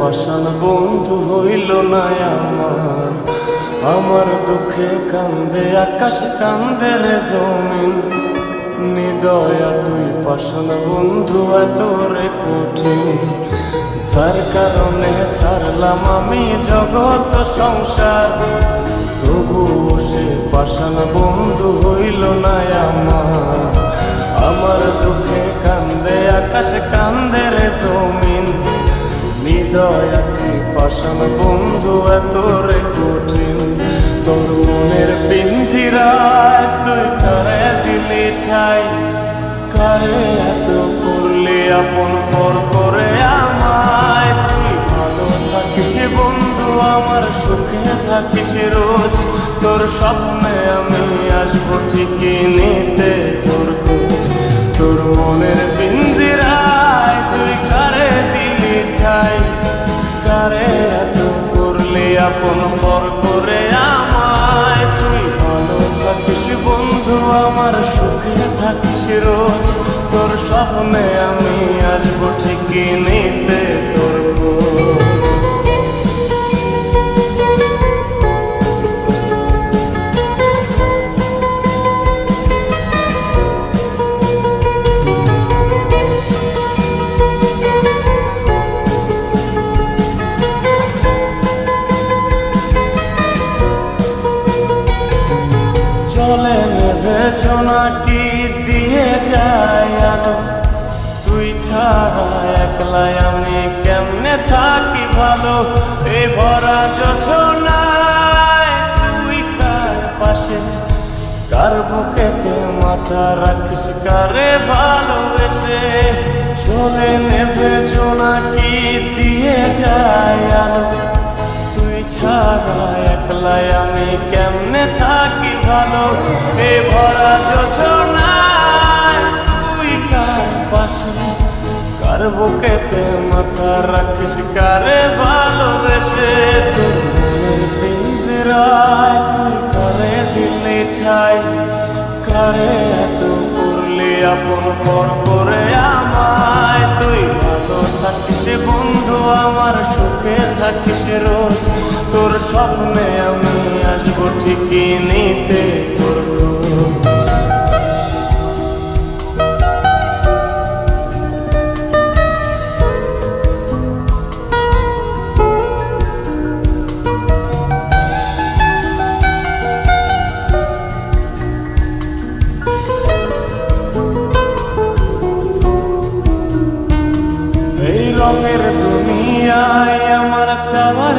পাষাণ বন্ধু হইল না আমার। আমার দুঃখে কান্দে, আকাশ কান্দে রে জমিন। নিদয়া তুই পাষাণ বন্ধু এত রে কঠিন। যার কারণে ছাড়লাম আমি জগৎ সংসার। তবুও সে পাষাণ বন্ধু হইল না আমার। আমার দুঃখে কান্দে, আকাশ কান্দে রে জমিন। হৃদয়া পাষাণ বন্ধু এত রে কঠিন। তোর মনের পিঞ্জিরায় তুই কারে দিলি ঠাই? কারে এত করলি আপন পর করে আমায়? তুই ভালো থাকিস বন্ধু, আমার সুখে থাকিস রোজ। তোর স্বপ্নে আমি আসব ঠিকই নিতে তোর খোঁজ। তোর মনের আমার সুখে থাকিস রোজ। তোর স্বপ্নে আমি আসব ঠিকই নিতে তোর নেবে কি দিয়ে যায় আলো? তুই ছাড়া একলাই আমি কেমনে থাকি ভালো? এ ভরা তুই কার পাশে? কার বুকেতে মাথা রাখিস, কারে ভালোবেসে? চলে নেবে কি দিয়ে যায় আলো? তুই ছাড়া একলাই আমি কেমনে থাকি ভালো, এ ভরা যোছনায় তুই কার পাশে? কার বুকেতে মাথা রাখিস, কারে ভালোবেসে? তোর মনের পিঞ্জিরায় তুই কারে দিলি ঠাই? কারে এত করলি আপন পর করে আমায়? তুই ভালো থাকিস বন্ধু, আমার সুখে থাকিস রোজ। তোর স্বপ্নে আমি আসব ঠিকই নিতে তোর রঙের দুনিয়ায় আমার চাওয়ার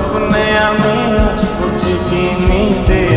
স্বপ্নে আমি আসব ঠিকই নিতে?